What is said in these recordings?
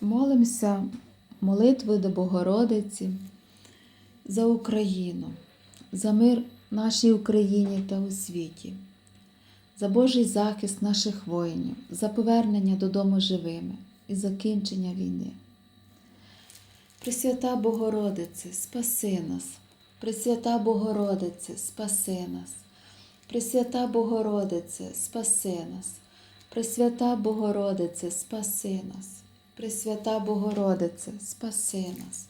Молимося молитвою до Богородиці за Україну, за мир нашій Україні та у світі, за Божий захист наших воїнів, за повернення додому живими і закінчення війни. Пресвята Богородице, спаси нас, Пресвята Богородице, спаси нас, Пресвята Богородице, спаси нас, Пресвята Богородице, спаси нас, Пресвята Богородице, спаси нас,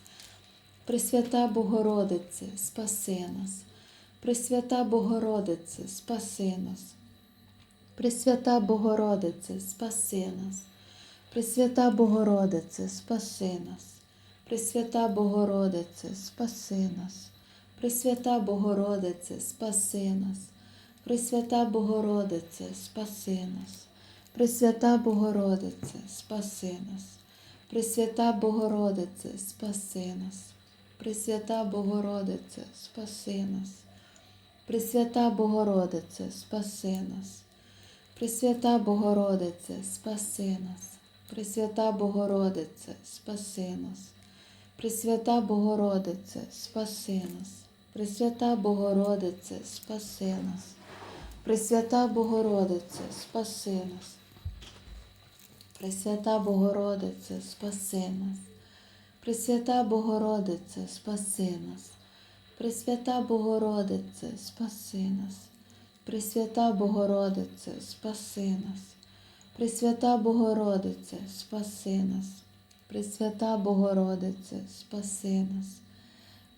Пресвята Богородице, спаси нас, Пресвята Богородице, спаси нас, Пресвята Богородице, спаси нас, Пресвята Богородице, спаси нас. Пресвята Богородице, спаси нас, Пресвята Богородице, спаси нас, Пресвята Богородице, спаси нас, Пресвята Богородице, спаси нас, Пресвята Богородице, спаси нас, Пресвята Богородице, спаси нас, Пресвята Богородице, спаси нас, Пресвята Богородице, спаси нас, Пресвята Богородице, спаси нас. Пресвята Богородице, спаси нас, Пресвята Богородице, спаси нас, Пресвята Богородице, спаси нас, Пресвята Богородице, спаси нас, Пресвята Богородице, спаси нас, Пресвята Богородице, спаси нас, Пресвята Богородице, спаси нас, Пресвята Богородице, спаси нас. Пресвята Богородице, спаси нас.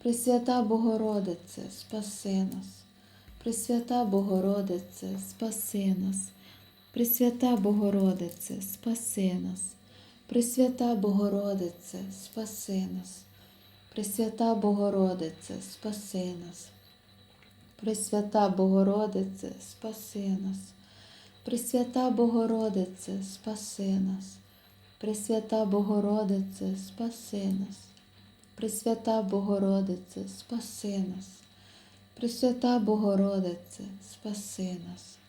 Пресвята Богородице, спаси нас. Пресвята Богородице, спаси нас. Пресвята Богородице, спаси нас, Пресвята Богородице, спаси нас, Пресвята Богородице, спаси нас, Пресвята Богородице, спаси нас, Пресвята Богородице, спаси нас, Пресвята Богородице, спаси нас, Пресвята Богородице, спаси нас, Пресвята Богородице, спаси нас.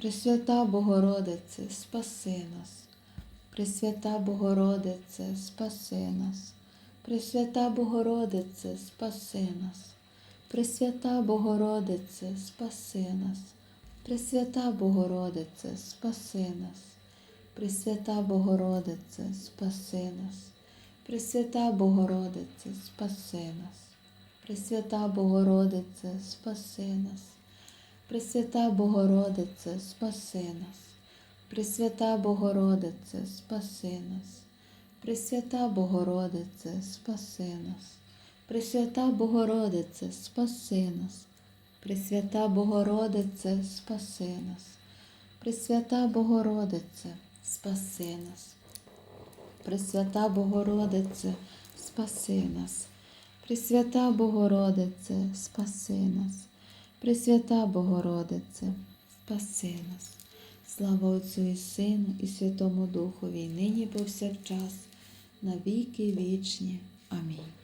Пресвята Богородице, спаси нас, Пресвята Богородице, спаси нас, Пресвята Богородице, спаси нас, Пресвята Богородице, спаси нас, Пресвята Богородице, спаси нас, Пресвята Богородице, спаси нас, Пресвята Богородице, спаси нас, Пресвята Богородице, спаси нас. Пресвята Богородице, спаси нас, Пресвята Богородице, спаси нас, Пресвята Богородице, спаси нас, Пресвята Богородице, спаси нас, Пресвята Богородице, спаси нас, Пресвята Богородице, спаси нас, Пресвята Богородице, спаси нас, Пресвята Богородице, спаси нас. Пресвята Богородице, спаси нас. Слава Отцю і Сину, і Святому Духові, і нині повсякчас, на віки вічні. Амінь.